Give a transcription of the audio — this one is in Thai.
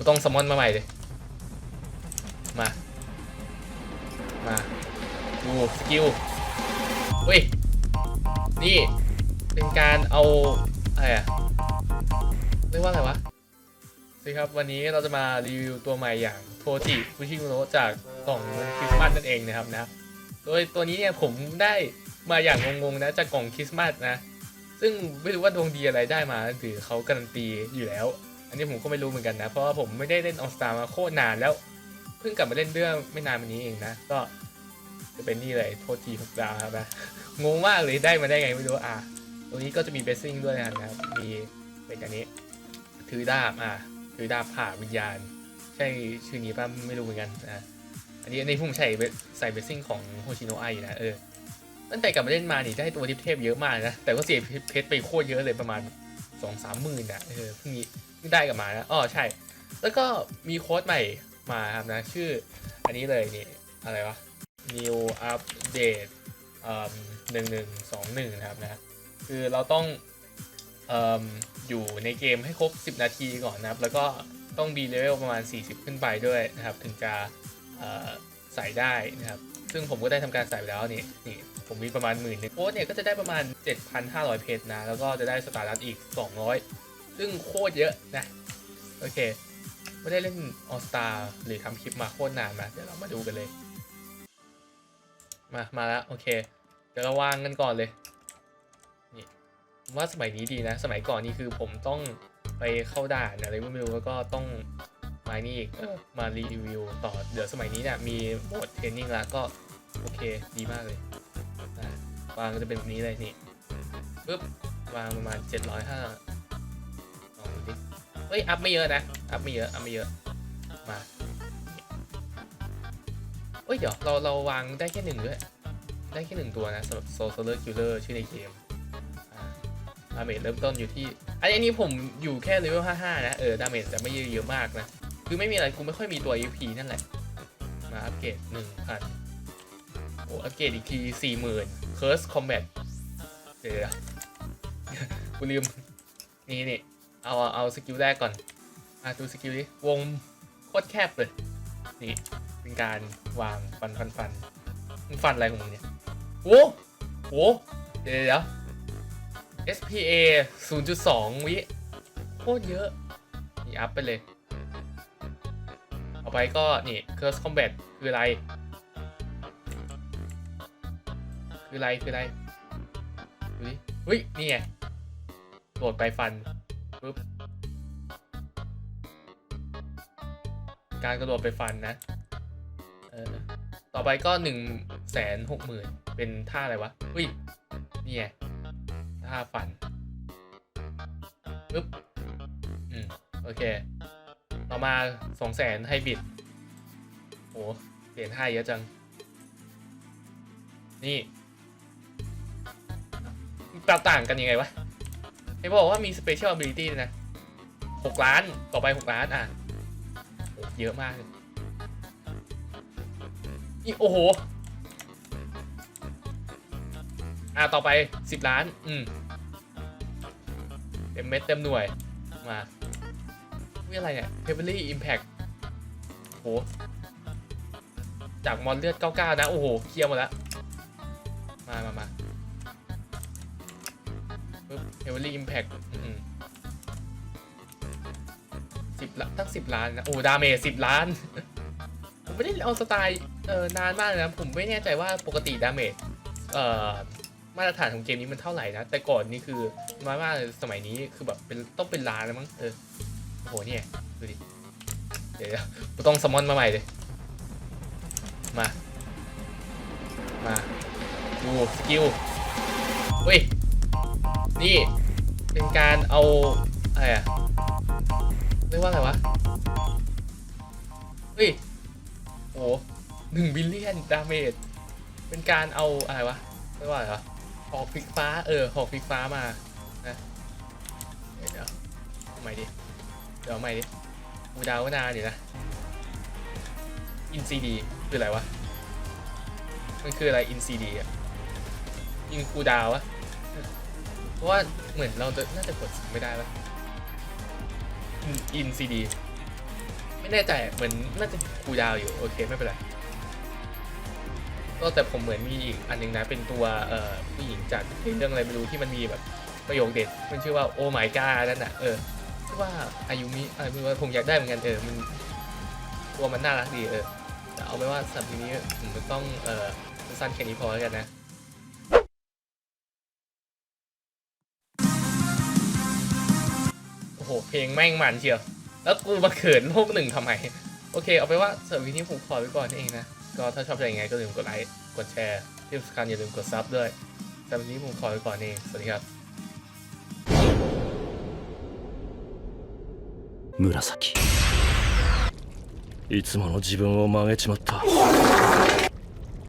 กูต้องสมอนมาใหม่เลยมา มาดูสกิลเฮ้ย นี่ เป็นการเอาอะไรอะเรียกว่าอะไรวะสิครับ วันนี้เราจะมารีวิวตัวใหม่อย่างโทจิฟูชิโนจากกล่องคริสต์มาสนั่นเองนะครับนะ โดยตัวนี้เนี่ยผมได้มาอย่างงงๆนะจากกล่องคริสต์มาสนะ ซึ่งไม่รู้ว่าดวงดีอะไรได้มาหรือเขาการันตีอยู่แล้ว อันนี้ผมก็ไม่รู้เหมือนกันนะ เพราะว่าผมไม่ได้เล่นออสตามาโคตรนานแล้ว เพิ่งกลับมาเล่นเรื่องไม่นานมานี้เองนะ ก็จะเป็นนี่เลยโทษทีหกดาวครับนะงงมากเลยได้มาได้ไงไม่รู้อะตรงนี้ก็จะมีเบสซิ่งด้วยนะครับ มีเป็นอันนี้ ถือดาบอะถือดาบผ่าวิญญาณ ใช่ชื่อนี้ป่ะไม่รู้เหมือนกันนะอันนี้อันนี้ผมใส่ใส่เบสซิ่งของโฮชิโนะไอนะเออตั้งแต่กลับมาเล่นมานี่ได้ตัวทิปเทพเยอะมากนะแต่ก็เสียเพชรไปโคตรเยอะเลยประมาณ สองสามหมื่นอะเออเพิ่งเพิ่งได้กลับมานะอ๋อใช่ แล้วก็มีโค้ดใหม่มาครับนะ ชื่ออันนี้เลยนี่อะไรวะ new update หนึ่งหนึ่งสองหนึ่งนะครับนะคือเราต้องเอมอยู่ในเกมให้ครบ 10 นาทีก่อนนะครับ แล้วก็ต้องมีเลเวลประมาณ 40 ขึ้นไปด้วยนะครับ ถึงจะใส่ได้นะครับ ซึ่งผมก็ได้ทำการใส่ไปแล้วนี่นี่ผมมีประมาณหมื่นนึงโค้ดเนี่ยก็จะได้ประมาณ 7,500 เพชรนะ แล้วก็จะได้สตาร์ลัตอีก 200 ซึ่งโคตรเยอะนะ โอเค ไม่ได้เล่นออสตาหรือทำคลิปมาโคตรนานมา เดี๋ยวเรามาดูกันเลย มา มาแล้ว โอเค เดี๋ยวเราวางกันก่อนเลย นี่ว่าสมัยนี้ดีนะ สมัยก่อนนี่คือผมต้องไปเข้าด่านอะไรไม่รู้แล้วก็ต้อง มานี่อีกเออมารีวิวต่อเดี๋ยวสมัยนี้เนี่ยมีโหมดเทรนนิ่งแล้วก็โอเคดีมากเลยอ่าวางก็จะเป็นแบบนี้เลยนี่ปึ๊บวางประมาณ705ลองดูดิเฮ้ยอัพไม่เยอะนะอัพไม่เยอะอัพไม่เยอะมาเฮ้ยเดี๋ยวเราเราวางได้แค่หนึ่งด้วยได้แค่หนึ่งตัวนะสำหรับโซโซเลอร์คิลเลอร์ชื่อในเกมดาเมจเริ่มต้นอยู่ที่อันนี้ผมอยู่แค่เลเวล55 นะ เออ ดาเมจจะไม่เยอะมากนะ คือไม่มีอะไรกูไม่ค่อยมีตัว EP นั่นแหละ มาอัปเกรด1,000โอ้อัปเกรดอีกที40,000 Curse Combat เดี๋ยวกูลืม นี่นี่เอาเอาสกิลแรกก่อน อะดูสกิลนี้วงโคตรแคบเลย นี่เป็นการวางฟันฟันฟันมึงฟันอะไรของมึงเนี่ยโอ้โหเดี๋ยวเดี๋ยว SPA 0.2 วิโคตรเยอะ นี่อัพไปเลย เอาไปก็นี่ Curse Combat คืออะไร คืออะไร คืออะไรดูดิเฮ้ย นี่ไงโหลดไปฟันปุ๊บการกระโดดไปฟันนะ เออ ต่อไปก็หนึ่งแสนหกหมื่นเป็นท่าอะไรวะอุ้ย นี่ไง ท่าฟันปึ๊บ อืม โอเค ต่อมาสองแสนให้บิดโหเปลี่ยนท่าเยอะจัง นี่ต่าต่างกันยังไงวะไอ้บอกว่ามี special ability ด้นะหกล้านต่อไปหกล้านอะเยอะมากเลยนี่โอ้โห อะต่อไปสิบล้าน อืม เต็มเม็ดเต็มหน่วยมา วิอะไรเนี่ย Heavily Impact โห จากมอนเลือด 99 นะ โอ้โห เคลียร์หมดแล้ว มามามาปึ๊บ Heavily Impact สิบละตั้งสิบล้านนะ โอ้ ดาเมจสิบล้าน ผมไม่ได้เอาสไตล์ เออนานมากนะ ผมไม่แน่ใจว่าปกติดาเมจ เอ่อมาตรฐานของเกมนี้มันเท่าไหร่นะ แต่ก่อนนี่คือน้อยมากเลยสมัยนี้คือแบบเป็นต้องเป็นล้านแล้วมั้งเออ โอ้โหเนี่ยดูดิ เดี๋ยวกูต้องสมอนมาใหม่เลย มา มาดูสกิลเฮ้ย นี่ เป็นการเอาอะไรอะเรียกว่าอะไรวะ เฮ้ย โอ้หนึ่งบิลเลียนดาเมจ เป็นการเอาอะไรวะเรียกว่าอะไรวะหอกฟิกฟ้า เออหอกฟิกฟ้ามานะเดี๋ยวเดี๋ยวเอาใหม่ดิ เดี๋ยวเอาใหม่ดิกูดาวนาเดี๋ยวนะอินซีดีคืออะไรวะ มันคืออะไรอินซีดีอะอินคูดาวอะเพราะว่าเหมือนเราจะน่าจะกดไม่ได้ปะอินซีดีไม่แน่ใจเหมือนน่าจะคูดาวอยู่ โอเค ไม่เป็นไรก็แต่ผมเหมือนมีอีกอันหนึงนะเป็นตัวเอ่อผู้หญิงจากเรื่องอะไรไม่รู้ที่มันมีแบบประโยคเด็ด มันชื่อว่าโอ้ my god นั่นน่ะเออ ว่าอายุมิอะไรไม่รู้ผมอยากได้เหมือนกันเออมันตัวมันน่ารักดีเออแต่เอาไว้ว่าสำหรับทีนี้ผมต้องเออสั้นแค่นี้พอแล้วกันนะโอ้โหเพลงแม่งมันเชียวแล้วกูมาเขินโลกหนึ่งทำไมโอเคเอาไปว่าสำหรับวินี้ผมขอไปก่อนนี่เองนะก็ถ้าชอบใจยังไงก็อย่าลืมกดไลค์กดแชร์ที่สำคัญอย่าลืมกดซับด้วยสำหรับวันนี้ผมขอไปก่อนนี่เองสวัสดีครับ 紫。いつもの自分を曲げちまった。